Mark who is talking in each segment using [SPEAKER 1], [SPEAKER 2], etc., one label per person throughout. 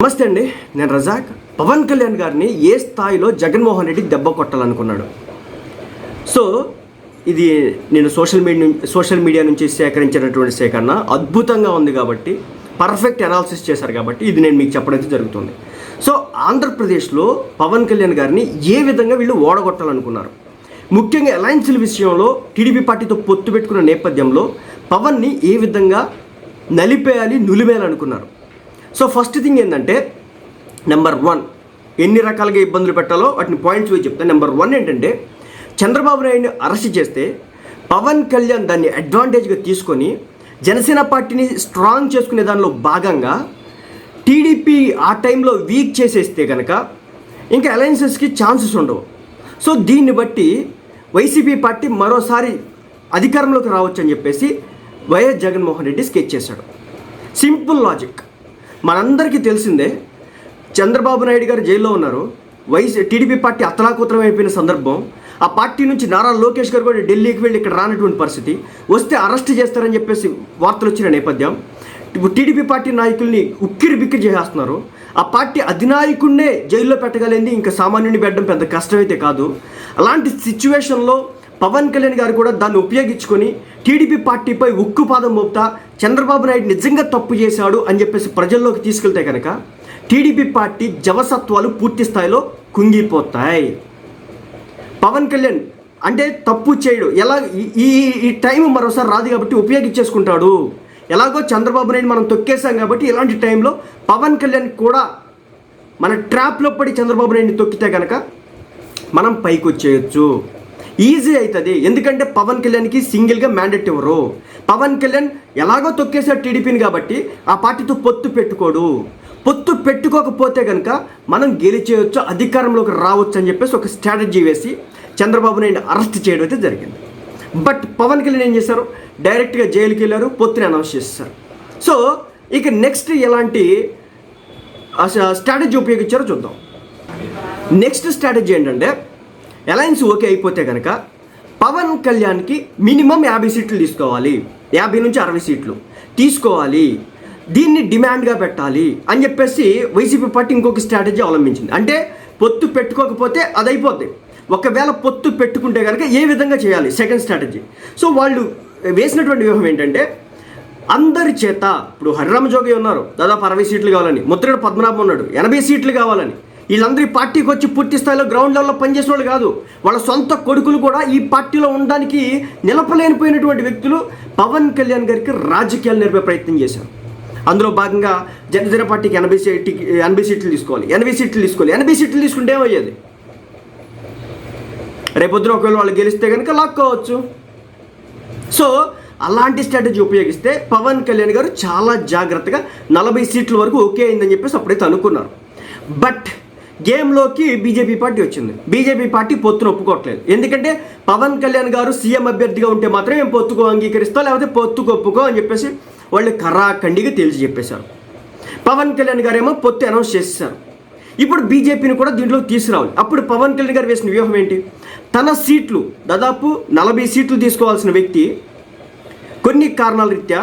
[SPEAKER 1] నమస్తే అండి నేను రజాక్. పవన్ కళ్యాణ్ గారిని ఏ స్థాయిలో జగన్మోహన్ రెడ్డి దెబ్బ కొట్టాలనుకున్నాడు? సో ఇది నేను సోషల్ మీడియా సోషల్ మీడియా నుంచి సేకరించినటువంటి సేకరణ. అద్భుతంగా ఉంది కాబట్టి పర్ఫెక్ట్ అనాలిసిస్ చేశారు కాబట్టి ఇది నేను మీకు చెప్పడం జరుగుతుంది. సో ఆంధ్రప్రదేశ్లో పవన్ కళ్యాణ్ గారిని ఏ విధంగా వీళ్ళు ఓడగొట్టాలనుకున్నారు? ముఖ్యంగా అలయన్స్ల విషయంలో టీడీపీ పార్టీతో పొత్తు పెట్టుకున్న నేపథ్యంలో పవన్ని ఏ విధంగా నలిపేయాలి నులిమేయాలనుకున్నారు సో ఫస్ట్ థింగ్ ఏంటంటే నెంబర్ వన్ ఎన్ని రకాలుగా ఇబ్బందులు పెట్టాలో వాటిని పాయింట్స్ వేసి చెప్తాను నెంబర్ వన్ ఏంటంటే చంద్రబాబు నాయుడిని అరెస్ట్ చేస్తే పవన్ కళ్యాణ్ దాన్ని అడ్వాంటేజ్గా తీసుకొని జనసేన పార్టీని స్ట్రాంగ్ చేసుకునే దానిలో భాగంగా టీడీపీ ఆ టైంలో వీక్ చేసేస్తే కనుక ఇంకా అలయన్సెస్కి ఛాన్సెస్ ఉండవు. సో దీన్ని బట్టి వైసీపీ పార్టీ మరోసారి అధికారంలోకి రావచ్చు అని చెప్పేసి వైఎస్ జగన్మోహన్ రెడ్డి స్కెచ్ చేశాడు. సింపుల్ లాజిక్ మనందరికీ తెలిసిందే చంద్రబాబు నాయుడు గారు జైల్లో ఉన్నారు. వైసీ టీడీపీ పార్టీ అతలాకుతలం అయిపోయిన సందర్భం ఆ పార్టీ నుంచి నారా లోకేష్ గారు కూడా ఢిల్లీకి వెళ్ళి ఇక్కడ రానటువంటి పరిస్థితి. వస్తే అరెస్ట్ చేస్తారని చెప్పేసి వార్తలు వచ్చిన నేపథ్యం. ఇప్పుడు టీడీపీ పార్టీ నాయకుల్ని ఉక్కిరి బిక్కిరి చేసేస్తున్నారు. ఆ పార్టీ అధినాయకుడినే జైల్లో పెట్టగలిగింది ఇంకా సామాన్యుని పెట్టడం పెద్ద కష్టమైతే కాదు. అలాంటి సిచ్యువేషన్లో పవన్ కళ్యాణ్ గారు కూడా దాన్ని ఉపయోగించుకొని టీడీపీ పార్టీపై ఉక్కు పాదం మోపుతా చంద్రబాబు నాయుడు నిజంగా తప్పు చేశాడు అని చెప్పేసి ప్రజల్లోకి తీసుకెళ్తే కనుక టీడీపీ పార్టీ జవసత్వాలు పూర్తి స్థాయిలో కుంగిపోతాయి. పవన్ కళ్యాణ్ అంటే తప్పు చేయడు. ఎలా ఈ- ఈ ఈ టైం మరోసారి రాదు కాబట్టి ఉపయోగించేసుకుంటాడు. ఎలాగో చంద్రబాబు నాయుడు మనం తొక్కేసాం కాబట్టి ఇలాంటి టైంలో పవన్ కళ్యాణ్ కూడా మన ట్రాప్లో పడి చంద్రబాబు నాయుడిని తొక్కితే కనుక మనం పైకి వచ్చేయచ్చు ఈజీ అవుతుంది ఎందుకంటే పవన్ కళ్యాణ్కి సింగిల్గా మ్యాండేట్ ఇవ్వరు. పవన్ కళ్యాణ్ ఎలాగో తొక్కేశాడు టీడీపీని కాబట్టి ఆ పార్టీతో పొత్తు పెట్టుకోడు. పొత్తు పెట్టుకోకపోతే కనుక మనం గెలిచేయొచ్చు అధికారంలోకి రావచ్చు అని చెప్పేసి ఒక స్ట్రాటజీ వేసి చంద్రబాబు నాయుడు అరెస్ట్ చేయడం అయితే జరిగింది. బట్ పవన్ కళ్యాణ్ ఏం చేశారు? డైరెక్ట్గా జైలుకి వెళ్ళారు పొత్తుని అనౌన్స్ చేస్తారు సో ఇక నెక్స్ట్ ఎలాంటి స్ట్రాటజీ ఉపయోగించారో చూద్దాం. నెక్స్ట్ స్ట్రాటజీ ఏంటంటే అలయన్స్ ఓకే అయిపోతే కనుక పవన్ కళ్యాణ్కి మినిమం యాభై సీట్లు తీసుకోవాలి. యాభై నుంచి అరవై సీట్లు. తీసుకోవాలి. దీన్ని డిమాండ్గా పెట్టాలి అని చెప్పేసి వైసీపీ పార్టీ ఇంకొక స్ట్రాటజీ అవలంబించింది. అంటే పొత్తు పెట్టుకోకపోతే అది అయిపోద్ది ఒకవేళ పొత్తు పెట్టుకుంటే కనుక ఏ విధంగా చేయాలి? సెకండ్ స్ట్రాటజీ సో వాళ్ళు వేసినటువంటి వ్యూహం ఏంటంటే అందరి చేత ఇప్పుడు హరిరామ జోగి ఉన్నారు. దాదాపు అరవై సీట్లు కావాలని. ముద్రడు పద్మనాభం ఉన్నాడు. ఎనభై సీట్లు కావాలని. వీళ్ళందరూ పార్టీకి వచ్చి పూర్తి స్థాయిలో గ్రౌండ్ లెవెల్లో పనిచేసిన వాళ్ళు కాదు. వాళ్ళ సొంత కొడుకులు కూడా ఈ పార్టీలో ఉండడానికి నిలపలేనిపోయినటువంటి వ్యక్తులు పవన్ కళ్యాణ్ గారికి రాజకీయాలు నేర్పే ప్రయత్నం చేశారు. అందులో భాగంగా జనసేన పార్టీకి ఎనభై సీట్ ఎనభై సీట్లు తీసుకోవాలి. ఎనభై సీట్లు తీసుకోవాలి. ఎనభై సీట్లు తీసుకుంటే ఏమయ్యేది? రేపొద్దున ఒకవేళ వాళ్ళు గెలిస్తే కనుక లాక్కోవచ్చు. సో అలాంటి స్ట్రాటజీ ఉపయోగిస్తే పవన్ కళ్యాణ్ గారు చాలా జాగ్రత్తగా నలభై సీట్ల వరకు ఓకే అయిందని చెప్పేసి అప్పుడైతే అనుకున్నారు. బట్ గేమ్లోకి బీజేపీ పార్టీ వచ్చింది. బీజేపీ పార్టీ పొత్తును ఒప్పుకోవట్లేదు. ఎందుకంటే పవన్ కళ్యాణ్ గారు సీఎం అభ్యర్థిగా ఉంటే మాత్రమే మేము పొత్తుకు అంగీకరిస్తాం లేకపోతే పొత్తుకు ఒప్పుకో అని చెప్పేసి వాళ్ళు కరాఖండిగా తేల్చి చెప్పేశారు. పవన్ కళ్యాణ్ గారు ఏమో పొత్తు అనౌన్స్ చేశారు ఇప్పుడు బీజేపీని కూడా దీంట్లో తీసుకురావాలి. అప్పుడు పవన్ కళ్యాణ్ గారు వేసిన వ్యూహం ఏంటి? తన సీట్లు దాదాపు నలభై సీట్లు తీసుకోవాల్సిన వ్యక్తి కొన్ని కారణాల రీత్యా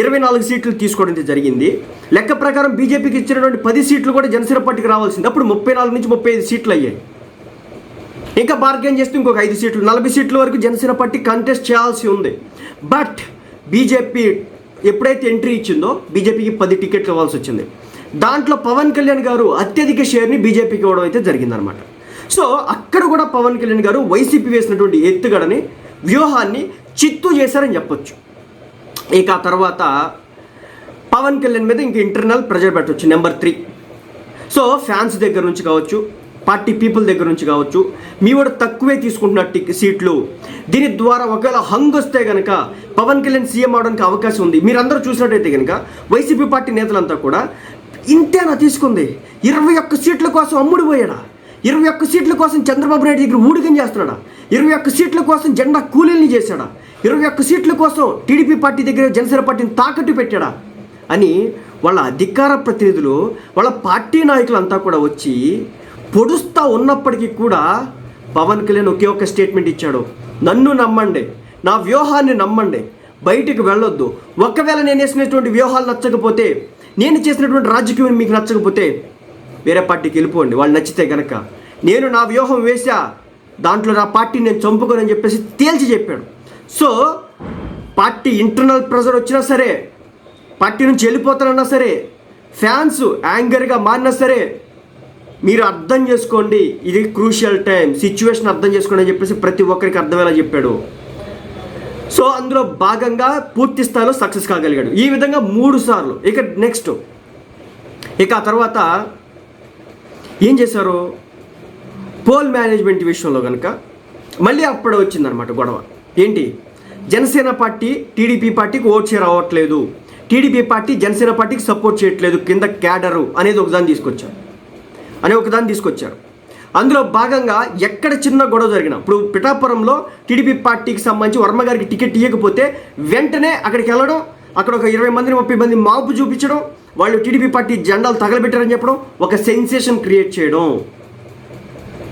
[SPEAKER 1] ఇరవై నాలుగు సీట్లు తీసుకోవడం అయితే జరిగింది. లెక్క ప్రకారం బీజేపీకి ఇచ్చినటువంటి పది సీట్లు కూడా జనసేన పార్టీకి రావాల్సింది. అప్పుడు ముప్పై నాలుగు నుంచి ముప్పై ఐదు సీట్లు అయ్యాయి. ఇంకా బార్గెన్ చేస్తే ఇంకొక ఐదు సీట్లు. నలభై సీట్ల వరకు జనసేన పార్టీ కంటెస్ట్ చేయాల్సి ఉంది. బట్ బీజేపీ ఎప్పుడైతే ఎంట్రీ ఇచ్చిందో బీజేపీకి పది టికెట్లు ఇవ్వాల్సి వచ్చింది. దాంట్లో పవన్ కళ్యాణ్ గారు అత్యధిక షేర్ని బీజేపీకి ఇవ్వడం అయితే జరిగిందనమాట సో అక్కడ కూడా పవన్ కళ్యాణ్ గారు వైసీపీ వేసినటువంటి ఎత్తుగడని వ్యూహాన్ని చిత్తు చేశారని చెప్పొచ్చు. ఇక ఆ తర్వాత పవన్ కళ్యాణ్ మీద ఇంక ఇంటర్నల్ ప్రెజర్ పెట్టవచ్చు నెంబర్ త్రీ సో ఫ్యాన్స్ దగ్గర నుంచి కావచ్చు పార్టీ పీపుల్ దగ్గర నుంచి కావచ్చు మీ కూడా తక్కువే తీసుకుంటున్నట్టు సీట్లు. దీని ద్వారా ఒకవేళ హంగ్ వస్తే కనుక పవన్ కళ్యాణ్ సీఎం అవడానికి అవకాశం ఉంది. మీరందరూ చూసినట్టయితే కనుక వైసీపీ పార్టీ నేతలంతా కూడా ఇంతేనా తీసుకుంది? ఇరవై ఒక్క సీట్ల కోసం అమ్ముడిపోయాడా ఇరవై ఒక్క సీట్ల కోసం చంద్రబాబు నాయుడు దగ్గర ఊడికం చేస్తున్నాడా? ఇరవై ఒక్క సీట్ల కోసం జెండా కూలీల్ని చేశాడా? ఇరవై ఒక్క సీట్ల కోసం టీడీపీ పార్టీ దగ్గర జనసేన పార్టీని తాకట్టు పెట్టాడా? అని వాళ్ళ అధికార ప్రతినిధులు వాళ్ళ పార్టీ నాయకులంతా కూడా వచ్చి పొడుస్తా ఉన్నప్పటికీ కూడా పవన్ కళ్యాణ్ ఒకే ఒక స్టేట్మెంట్ ఇచ్చాడు. నన్ను నమ్మండి. నా వ్యూహాన్ని నమ్మండి. బయటికి వెళ్ళొద్దు. ఒకవేళ నేను వేసినటువంటి వ్యూహాలు నచ్చకపోతే నేను చేసినటువంటి రాజకీయం మీకు నచ్చకపోతే వేరే పార్టీకి వెళ్ళిపోండి. వాళ్ళు నచ్చితే గనక. నేను నా వ్యూహం వేశా. దాంట్లో నా పార్టీని నేను చంపుకోనని చెప్పేసి తేల్చి చెప్పాడు. సో పార్టీ ఇంటర్నల్ ప్రెజర్ వచ్చినా సరే పార్టీ నుంచి వెళ్ళిపోతానన్నా సరే ఫ్యాన్స్ యాంగర్గా మారినా సరే మీరు అర్థం చేసుకోండి. ఇది క్రూషియల్ టైం సిచ్యువేషన్ అర్థం చేసుకోండి అని చెప్పేసి ప్రతి ఒక్కరికి అర్థమయ్యేలా చెప్పాడు. సో అందులో భాగంగా పూర్తి స్థాయిలో సక్సెస్ కాగలిగాడు. ఈ విధంగా మూడు సార్లు. ఇక నెక్స్ట్ ఇక ఆ తర్వాత ఏం చేశారు? పోల్ మేనేజ్మెంట్ విషయంలో కనుక మళ్ళీ అప్పుడు వచ్చిందనమాట గొడవ. ఏంటి? జనసేన పార్టీ టీడీపీ పార్టీకి ఓట్ షేర్ అవ్వట్లేదు టీడీపీ పార్టీ జనసేన పార్టీకి సపోర్ట్ చేయట్లేదు కింద క్యాడరు అనేది ఒకదాన్ని తీసుకొచ్చారు. అనే ఒకదాన్ని తీసుకొచ్చారు. అందులో భాగంగా ఎక్కడ చిన్న గొడవ జరిగిన ఇప్పుడు పిఠాపురంలో టీడీపీ పార్టీకి సంబంధించి వర్మ గారికి టికెట్ ఇవ్వకపోతే వెంటనే అక్కడికి వెళ్ళడం అక్కడ ఒక ఇరవై మందిని ముప్పై మంది మాపు చూపించడం వాళ్ళు టీడీపీ పార్టీ జెండాలు తగలబెట్టారని చెప్పడం ఒక సెన్సేషన్ క్రియేట్ చేయడం.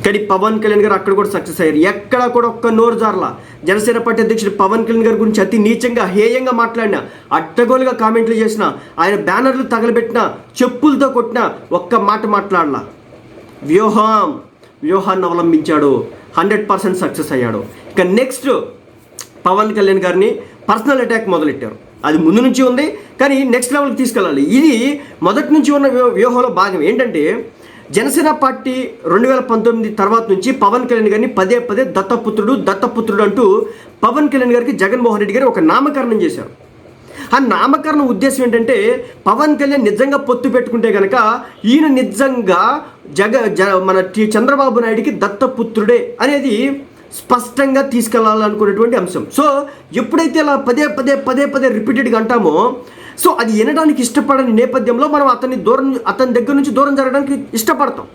[SPEAKER 1] కానీ పవన్ కళ్యాణ్ గారు అక్కడ కూడా సక్సెస్ అయ్యారు. ఎక్కడ కూడా ఒక్క నోరు జార్ల. జనసేన పార్టీ అధ్యక్షుడు పవన్ కళ్యాణ్ గారి గురించి అతి నీచంగా హేయంగా మాట్లాడిన అడ్డగోలుగా కామెంట్లు చేసిన ఆయన బ్యానర్లు తగలబెట్టిన చెప్పులతో కొట్టిన ఒక్క మాట మాట్లాడలా. వ్యూహం వ్యూహాన్ని అవలంబించాడు. హండ్రెడ్ పర్సెంట్ సక్సెస్ అయ్యాడు. ఇక నెక్స్ట్ పవన్ కళ్యాణ్ గారిని పర్సనల్ అటాక్ మొదలెట్టారు. అది ముందు నుంచి ఉంది కానీ నెక్స్ట్ లెవెల్కి తీసుకెళ్ళాలి. ఇది మొదటి నుంచి ఉన్న వ్యూహంలో భాగం. ఏంటంటే జనసేన పార్టీ రెండు వేల పంతొమ్మిది తర్వాత నుంచి పవన్ కళ్యాణ్ గారిని పదే పదే దత్తపుత్రుడు దత్తపుత్రుడు అంటూ పవన్ కళ్యాణ్ గారికి జగన్మోహన్ రెడ్డి గారు ఒక నామకరణం చేశారు. ఆ నామకరణ ఉద్దేశం ఏంటంటే పవన్ కళ్యాణ్ నిజంగా పొత్తు పెట్టుకుంటే కనుక ఈయన నిజంగా జగ జ మన చంద్రబాబు నాయుడికి దత్తపుత్రుడే అనేది స్పష్టంగా తీసుకెళ్ళాలనుకునేటువంటి అంశం. సో ఎప్పుడైతే ఇలా పదే పదే పదే పదే రిపీటెడ్గా అంటామో సో అది వినడానికి ఇష్టపడని నేపథ్యంలో మనం అతన్ని దూరం అతని దగ్గర నుంచి దూరం జరగడానికి ఇష్టపడతాం.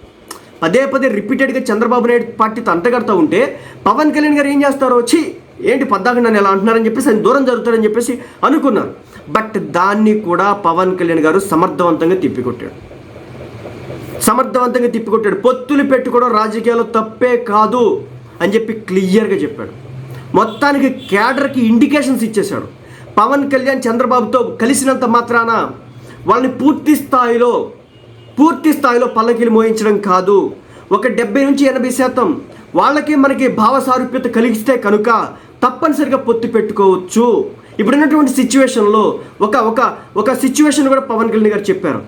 [SPEAKER 1] పదే పదే రిపీటెడ్గా చంద్రబాబు నాయుడు పార్టీతో అంటగడతా ఉంటే పవన్ కళ్యాణ్ గారు ఏం చేస్తారో వచ్చి ఏంటి పద్దాక నన్ను ఎలా అంటున్నారని చెప్పేసి ఆయన దూరం జరుగుతారని చెప్పేసి అనుకున్నారు. బట్ దాన్ని కూడా పవన్ కళ్యాణ్ గారు సమర్థవంతంగా తిప్పికొట్టాడు. సమర్థవంతంగా తిప్పికొట్టాడు. పొత్తులు పెట్టుకోవడం రాజకీయాల్లో తప్పే కాదు. అని చెప్పి క్లియర్గా చెప్పాడు. మొత్తానికి క్యాడర్కి ఇండికేషన్స్ ఇచ్చేశాడు. పవన్ కళ్యాణ్ చంద్రబాబుతో కలిసినంత మాత్రాన వాళ్ళని పూర్తి స్థాయిలో పూర్తి స్థాయిలో పల్లకిలు మోయించడం కాదు. ఒక డెబ్బై నుంచి ఎనభై శాతం వాళ్ళకి మనకి భావసారూప్యత కలిగిస్తే కనుక తప్పనిసరిగా పొత్తు పెట్టుకోవచ్చు. ఇప్పుడున్నటువంటి సిచ్యువేషన్లో ఒక ఒక ఒక సిచ్యువేషన్ కూడా పవన్ కళ్యాణ్ గారు చెప్పారు.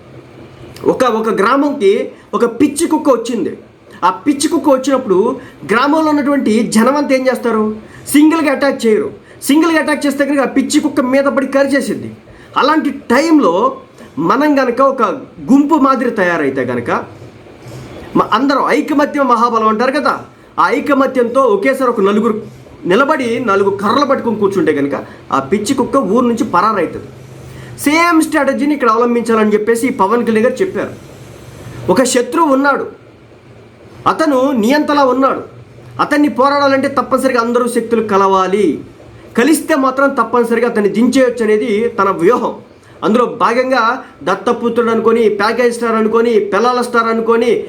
[SPEAKER 1] ఒక ఒక గ్రామంకి ఒక పిచ్చి కుక్క వచ్చింది. ఆ పిచ్చి కుక్క వచ్చినప్పుడు గ్రామంలో ఉన్నటువంటి జనమంతా ఏం చేస్తారు? సింగిల్గా అటాక్ చేయరు. సింగిల్గా అటాక్ చేస్తే కనుక ఆ పిచ్చి కుక్క మీద పడి కరిచేసింది. అలాంటి టైంలో మనం గనక ఒక గుంపు మాదిరి తయారైతే గనక అందరం ఐకమత్యం మహాబలం అంటారు కదా? ఆ ఐకమత్యంతో ఒకేసారి ఒక నలుగురు నిలబడి నలుగురు కర్రలు పట్టుకుని కూర్చుంటే కనుక ఆ పిచ్చి కుక్క ఊరు నుంచి పరారైతుంది. సేమ్ స్ట్రాటజీని ఇక్కడ అవలంబించాలని చెప్పేసి పవన్ కళ్యాణ్ గారు చెప్పారు. ఒక శత్రువు ఉన్నాడు. అతను నియంతలా ఉన్నాడు. అతన్ని పోరాడాలంటే తప్పనిసరిగా అందరూ శక్తులు కలవాలి. కలిస్తే మాత్రం తప్పనిసరిగా అతన్ని దించేయొచ్చు అనేది తన వ్యూహం. అందులో భాగంగా దత్తపుత్రుడు అనుకొని ప్యాకేజ్ స్టార్ అనుకొని పిల్లల స్టార్ అనుకొని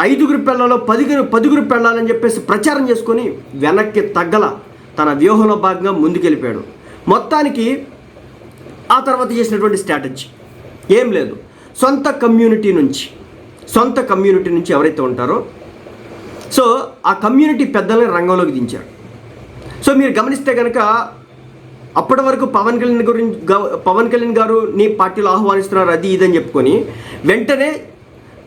[SPEAKER 1] ఐదుగురు పిల్లలు పదిగురు పదిగురు పెళ్ళాలని చెప్పేసి ప్రచారం చేసుకొని వెనక్కి తగ్గల తన వ్యూహంలో భాగంగా ముందుకెళ్ళిపోయాడు. మొత్తానికి ఆ తర్వాత చేసినటువంటి స్ట్రాటజీ ఏం లేదు. సొంత కమ్యూనిటీ నుంచి సొంత కమ్యూనిటీ నుంచి ఎవరైతే ఉంటారో సో ఆ కమ్యూనిటీ పెద్దల్ని రంగంలోకి దించారు. సో మీరు గమనిస్తే కనుక అప్పటి వరకు పవన్ కళ్యాణ్ గురించి పవన్ కళ్యాణ్ గారు నీ పార్టీలో ఆహ్వానిస్తున్నారు అది ఇదని చెప్పుకొని వెంటనే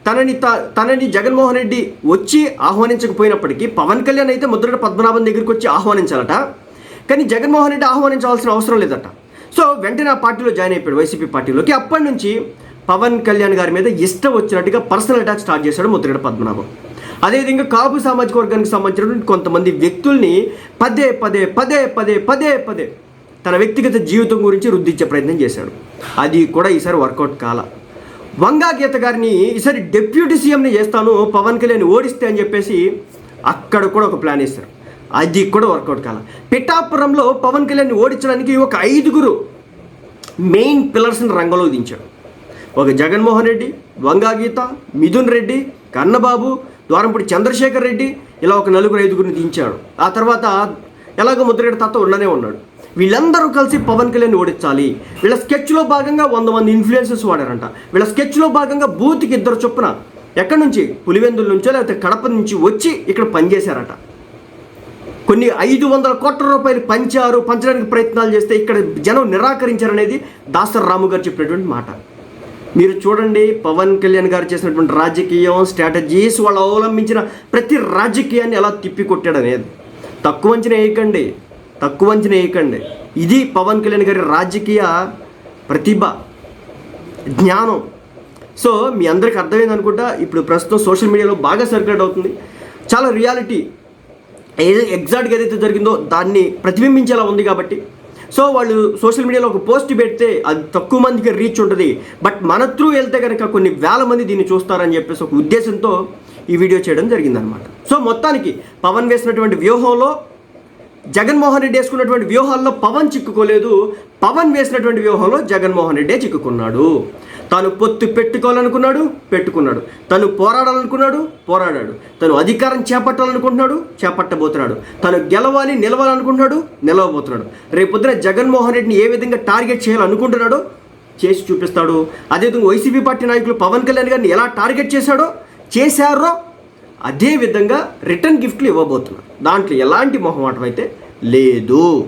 [SPEAKER 1] తనని త- తనని జగన్మోహన్ రెడ్డి వచ్చి ఆహ్వానించకపోయినప్పటికీ పవన్ కళ్యాణ్ అయితే ముద్రగడ పద్మనాభం దగ్గరికి వచ్చి ఆహ్వానించాలట. కానీ జగన్మోహన్ రెడ్డి ఆహ్వానించాల్సిన అవసరం లేదట. సో వెంటనే ఆ పార్టీలో జాయిన్ అయిపోయాడు వైసీపీ పార్టీలోకి. అప్పటి నుంచి పవన్ కళ్యాణ్ గారి మీద ఇష్టం వచ్చినట్టుగా పర్సనల్ అటాక్ స్టార్ట్ చేశాడు ముద్రగడ పద్మనాభం. అదేవిధంగా కాపు సామాజిక వర్గానికి సంబంధించినటువంటి కొంతమంది వ్యక్తుల్ని పదే పదే పదే పదే పదే పదే తన వ్యక్తిగత జీవితం గురించి రుద్దించే ప్రయత్నం చేశాడు. అది కూడా ఈసారి వర్కౌట్ కాల. వంగా గీత గారిని ఈసారి డిప్యూటీ సీఎంని చేస్తాను పవన్ కళ్యాణ్ ఓడిస్తే అని చెప్పేసి అక్కడ కూడా ఒక ప్లాన్ వేశారు. అది కూడా వర్కౌట్ కాల. పిఠాపురంలో పవన్ కళ్యాణ్ ఓడించడానికి ఒక ఐదుగురు మెయిన్ పిల్లర్స్ని రంగంలో దించాడు. ఒక జగన్మోహన్ రెడ్డి వంగా గీత మిథున్ రెడ్డి కన్నబాబు ద్వారంపూడి చంద్రశేఖర్ రెడ్డి ఇలా ఒక నలుగురు ఐదుగురిని దించాడు. ఆ తర్వాత ఎలాగో ముద్రగడ తాత ఉండనే ఉన్నాడు. వీళ్ళందరూ కలిసి పవన్ కళ్యాణ్ ఓడించాలి. వీళ్ళ స్కెచ్లో భాగంగా వంద మంది ఇన్ఫ్లుయెన్సెస్ వాడారంట. వీళ్ళ స్కెచ్లో భాగంగా బూత్కి ఇద్దరు చొప్పున ఎక్కడి నుంచి? పులివెందుల నుంచో లేకపోతే కడప నుంచి వచ్చి ఇక్కడ పనిచేశారట. కొన్ని ఐదు వందల కోట్ల రూపాయలు పంచారు పంచడానికి ప్రయత్నాలు చేస్తే ఇక్కడ జనం నిరాకరించారనేది దాసర్ రాము గారు చెప్పినటువంటి మాట. మీరు చూడండి పవన్ కళ్యాణ్ గారు చేసినటువంటి రాజకీయం స్ట్రాటజీస్ వాళ్ళు అవలంబించిన ప్రతి రాజకీయాన్ని ఎలా తిప్పికొట్టాడు అనేది. తక్కువ అంచనా వేయకండి తక్కువ అంచనా వేయకండి. ఇది పవన్ కళ్యాణ్ గారి రాజకీయ ప్రతిభ జ్ఞానం. సో మీ అందరికి అర్థమైంది అనుకుంటా ఇప్పుడు ప్రస్తుతం సోషల్ మీడియాలో బాగా సర్క్యులేట్ అవుతుంది. చాలా రియాలిటీ ఏది ఎగ్జాక్ట్గా ఏదైతే జరిగిందో దాన్ని ప్రతిబింబించేలా ఉంది కాబట్టి సో వాళ్ళు సోషల్ మీడియాలో ఒక పోస్ట్ పెడితే అది తక్కువ మందికి రీచ్ ఉంటుంది. బట్ మన త్రూ వెళ్తే కనుక కొన్ని వేల మంది దీన్ని చూస్తారని చెప్పేసి ఒక ఉద్దేశంతో ఈ వీడియో చేయడం జరిగిందనమాట సో మొత్తానికి పవన్ వేసినటువంటి వ్యూహంలో జగన్మోహన్ రెడ్డి వేసుకున్నటువంటి వ్యూహాల్లో పవన్ చిక్కుకోలేదు. పవన్ వేసినటువంటి వ్యూహంలో జగన్మోహన్ రెడ్డే చిక్కుకున్నాడు. తాను పొత్తు పెట్టుకోవాలనుకున్నాడు పెట్టుకున్నాడు. తను పోరాడాలనుకున్నాడు పోరాడాడు. తను అధికారం చేపట్టాలనుకుంటున్నాడు చేపట్టబోతున్నాడు. తను గెలవాలి నిలవాలనుకుంటున్నాడు నిలవబోతున్నాడు. రేపొద్దున జగన్మోహన్ రెడ్డిని ఏ విధంగా టార్గెట్ చేయాలనుకుంటున్నాడో చేసి చూపిస్తాడు. అదేవిధంగా వైసీపీ పార్టీ నాయకులు పవన్ కళ్యాణ్ గారిని ఎలా టార్గెట్ చేశాడో చేశారో అదే విధంగా రిటర్న్ గిఫ్ట్లు ఇవ్వబోతున్నారు. దాంట్లో ఎలాంటి మొహమాటం అయితే లేదు.